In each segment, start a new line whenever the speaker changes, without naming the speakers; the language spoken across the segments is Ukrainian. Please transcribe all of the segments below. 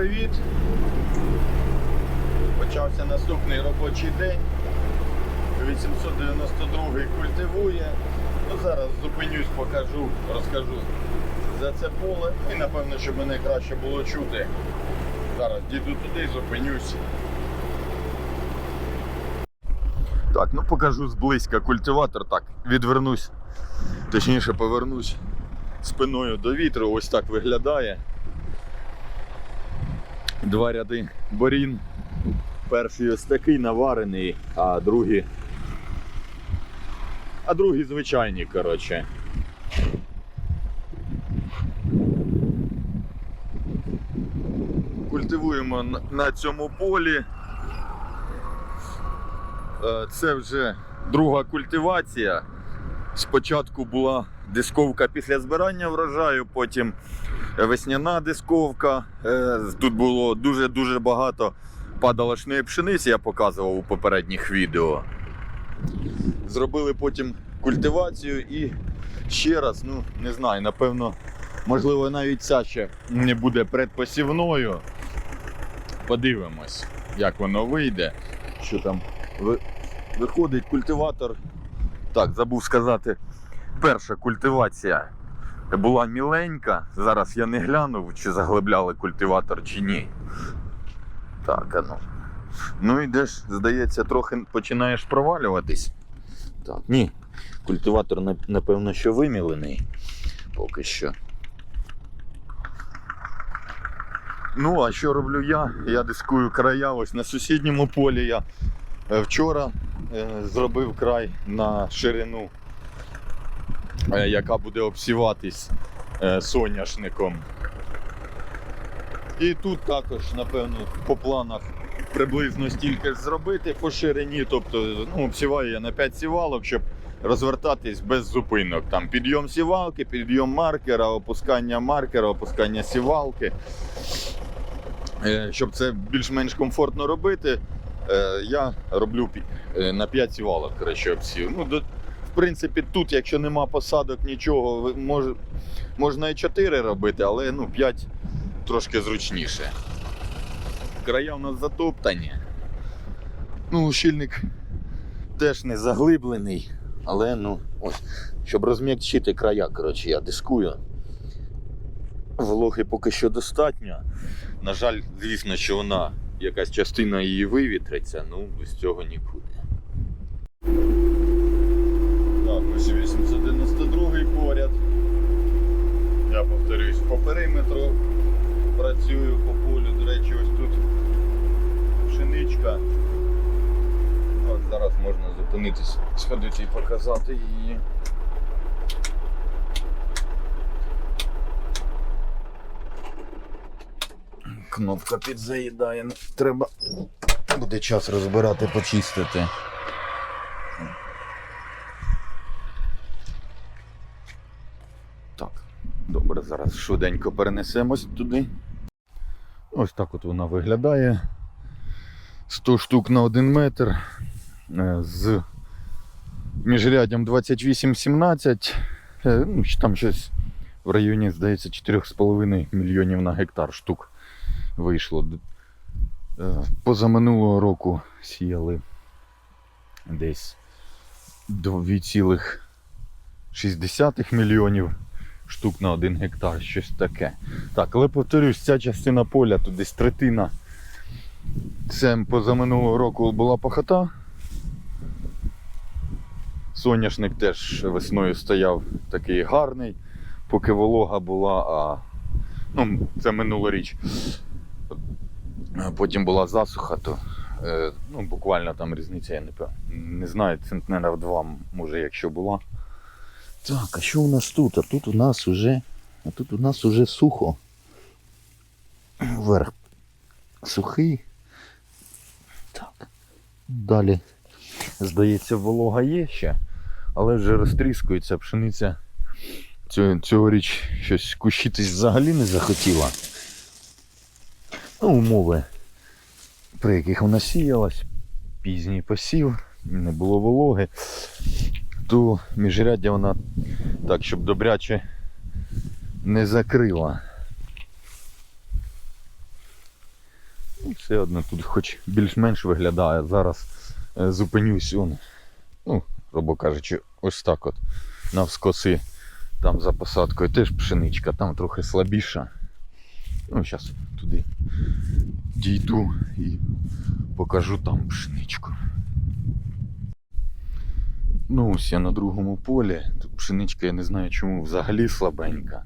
привіт! Почався наступний робочий день. 892 культивує. Ну, зараз зупинюсь, покажу, розкажу за це поле. І напевно, щоб мене краще було чути. Зараз діду туди, зупинюсь. Так, ну покажу зблизька культиватор. Так, відвернусь, точніше повернусь спиною до вітру. Ось так виглядає. Два ряди борін. Перший ось такий наварений, а другий. А другий звичайні, коротше. Культивуємо на- цьому полі. Е, Це вже друга культивація. Спочатку була дисковка після збирання врожаю, потім весняна дисковка. Е, Тут було дуже-дуже багато падалошної пшениці, я показував у попередніх відео. Зробили потім культивацію і ще раз, ну не знаю, напевно, можливо, навіть ця ще не буде предпосівною. Подивимось, як воно вийде. Що там виходить культиватор. Так, забув сказати, перша культивація була міленька. Зараз я не глянув, чи заглибляли культиватор, чи ні. Так, а ну. Йдеш, здається, трохи починаєш провалюватись. Так, ні. Культиватор, напевно, що вимілений поки що. Ну, а що роблю я? Я дискую края. Ось на сусідньому полі я е, вчора е, зробив край на ширину, яка буде обсіватись е, соняшником. І тут також, напевно, по планах приблизно стільки зробити по ширині. Тобто ну, обсіваю я на 5 сівалок, щоб розвертатись без зупинок. Там підйом сівалки, підйом маркера, опускання маркера, опускання сівалки. Е, Щоб це більш-менш комфортно робити, е, я роблю е, на 5 сівалок краще обсів. Ну, в принципі, тут, якщо нема посадок, нічого, мож, можна і 4 робити, але ну, 5 трошки зручніше. Края у нас затоптані. Ну, ущільник теж не заглиблений, але ну, ось, щоб розм'якчити края, коротше, я дискую. Вологи поки що достатньо. На жаль, звісно, що вона якась частина її вивітриться, ну без цього нікуди. 892 поряд. Я повторюсь, по периметру працюю по полю. До речі, ось тут пшеничка. От зараз можна зупинитись, сходити і показати її. Кнопка підзаїдає, треба буде час розбирати, почистити. Так, добре, зараз швиденько перенесемось туди. Ось так от вона виглядає. 100 штук на 1 метр е, з міжряддям 28-17. Е, Ну, там щось в районі, здається, 4,5 мільйонів на гектар штук вийшло. Е, Позаминулого року сіяли десь 2,6 мільйонів штук на 1 гектар, щось таке. Так, але повторюсь, ця частина поля, тут десь третина. Це позаминулого року була пахота. Соняшник теж весною стояв такий гарний, поки волога була, а ну, це минулоріч. Потім була засуха, то е, ну, буквально там різниця, я не не знаю, центнера в два, може, якщо була. Так, а що у нас тут? А тут у нас уже, а тут у нас уже сухо. Верх сухий. Так. Далі, здається, волога є ще, але вже розтріскується пшениця. Цього, цьогоріч щось кущитись взагалі не захотіла. Ну, умови, при яких вона сіялась, пізній посів, не було вологи, то міжряддя вона так, щоб добряче не закрила. Ну, все одно тут хоч більш-менш виглядає. Зараз е, зупинюсь он, ну, грубо кажучи, ось так от навскоси. Там за посадкою теж пшеничка, там трохи слабіша. Ну, зараз туди дійду і покажу там пшеничку. Ну, ось я на другому полі. Тут пшеничка, я не знаю чому, взагалі слабенька.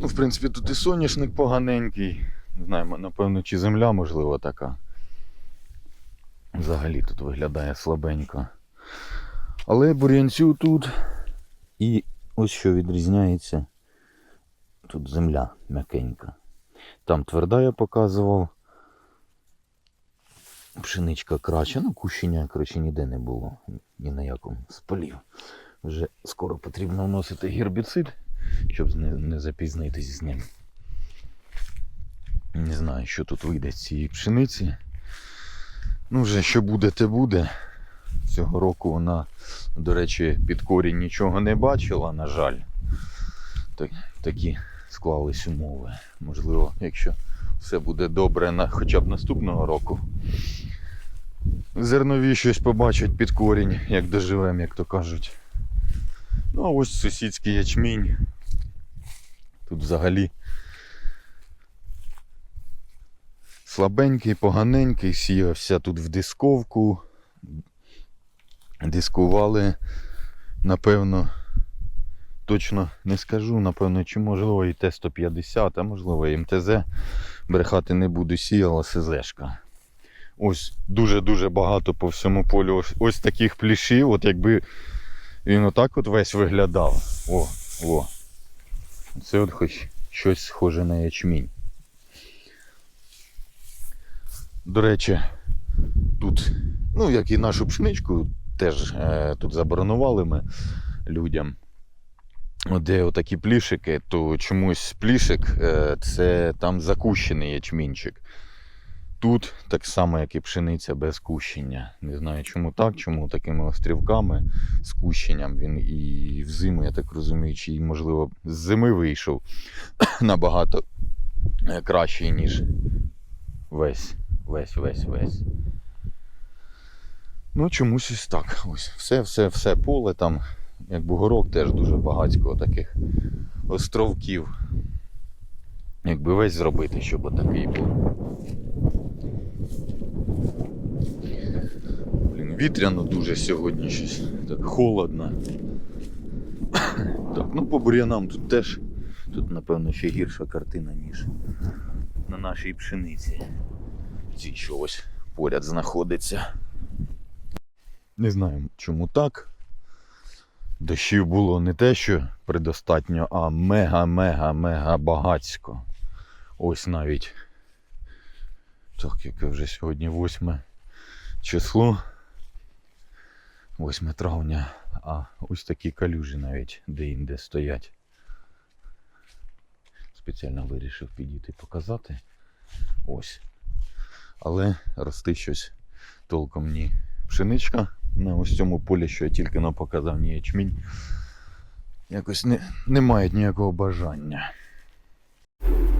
Ну, в принципі, тут і соняшник поганенький. Не знаю, напевно, чи земля, можливо, така. Взагалі тут виглядає слабенько. Але бур'янцю тут. І ось що відрізняється. Тут земля м'якенька. Там тверда я показував. Пшеничка краща, ну кущення, коротше, ніде не було. Ні на якому з полів. Вже скоро потрібно вносити гербіцид, щоб не, не запізнитись з ним. Не знаю, що тут вийде з цієї пшениці. Ну, вже що буде, те буде. Цього року вона, до речі, під корінь нічого не бачила, на жаль. Так, такі склались умови. Можливо, якщо все буде добре на, хоча б наступного року. Зернові щось побачать під корінь, як доживемо, як то кажуть. Ну, а ось сусідський ячмінь. Тут взагалі слабенький, поганенький, сіявся тут в дисковку. Дискували, напевно, точно не скажу, напевно, чи можливо і Т-150, а можливо і МТЗ. Брехати не буду, сіяла СЗшка. Ось дуже-дуже багато по всьому полю ось, ось таких плішів. От якби він отак от весь виглядав. О, о. Це от хоч щось схоже на ячмінь. До речі, тут, ну як і нашу пшеничку, теж е, тут заборонували ми людям. Де отакі плішики, то чомусь плішик е, це там закущений ячмінчик. Тут так само, як і пшениця без кущення. Не знаю, чому так, чому такими острівками з кущенням. Він і взиму, я так розумію, чи можливо з зими вийшов набагато е, кращий, ніж весь, весь, весь, весь. Ну, чомусь ось так. Ось все, все, все поле там, як бугорок, теж дуже багатько таких островків. Якби весь зробити, щоб отакий був. Блін, вітряно дуже сьогодні щось. Так холодно. Так, ну по бур'янам тут теж. Тут, напевно, ще гірша картина, ніж на нашій пшениці. Ці що ось поряд знаходиться. Не знаю, чому так. Дощів було не те, що предостатньо, а мега-мега-мега багацько. Ось навіть. Так, яке вже сьогодні 8 число. 8 травня. А ось такі калюжі навіть де-інде стоять. Спеціально вирішив підійти показати. Ось. Але рости щось толком ні пшеничка на ось цьому полі, що я тільки нам показав, ні ячмінь. Якось не, не мають ніякого бажання.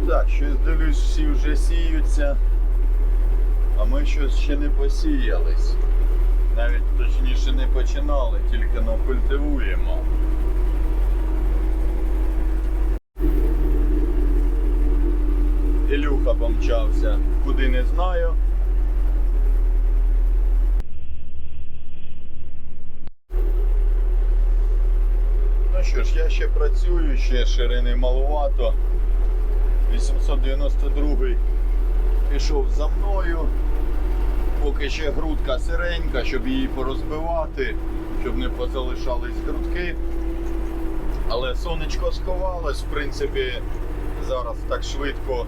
Так, щось дивлюсь, всі вже сіються, а ми щось ще не посіялись. Навіть точніше не починали, тільки накультивуємо. Ілюха помчався, куди не знаю. Ну що ж, я ще працюю, ще ширини малувато. 892 пішов за мною. Поки ще грудка сиренька, щоб її порозбивати, щоб не позалишались грудки. Але сонечко сховалось, в принципі, зараз так швидко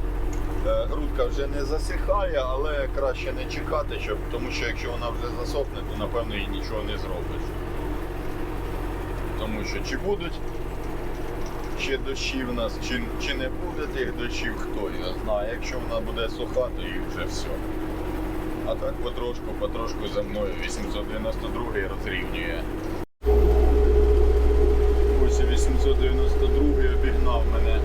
е, грудка вже не засихає, але краще не чекати, щоб, тому що якщо вона вже засохне, то напевно і нічого не зробиш. Тому що чи будуть ще дощі в нас, чи, чи не буде тих дощів, хто його знає. Якщо вона буде суха, то і вже все. А так потрошку, потрошку за мною 892 розрівнює. Ось і 892 обігнав мене.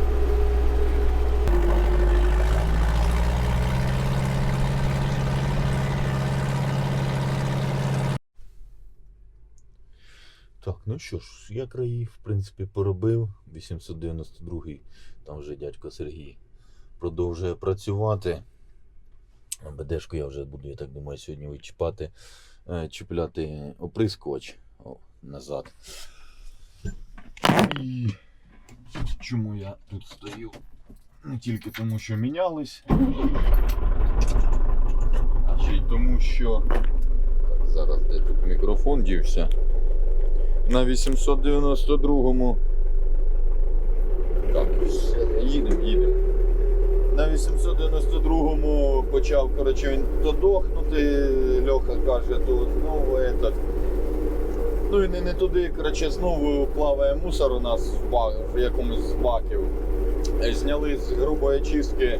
Ну що ж, я краї, в принципі, поробив. 892-й, там вже дядько Сергій продовжує працювати. БДшку я вже буду, я так думаю, сьогодні вичіпати, е, чіпляти оприскувач О, назад.
І чому я тут стою? Не тільки тому, що мінялись, а ще й тому, що. Зараз де тут мікрофон дівся. На 892-му. Так, їдемо, їдемо. На 892-му почав, коротше, він то дохнути, Льоха каже, то знову этот. Ну і не, не туди, коротше, знову плаває мусор у нас в, бак, в якомусь з баків. Е, Зняли з грубої чистки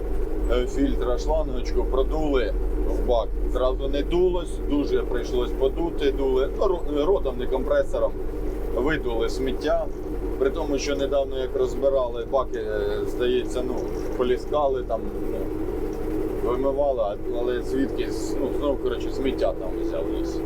е, фільтра шлангочку, продули в бак. Зразу не дулось, дуже прийшлось подути, дули ну, ротом, не компресором, видули сміття. При тому, що недавно як розбирали баки, е, здається, ну, поліскали там, ну, вимивали, але звідки ну, знову коротше, сміття там взялось.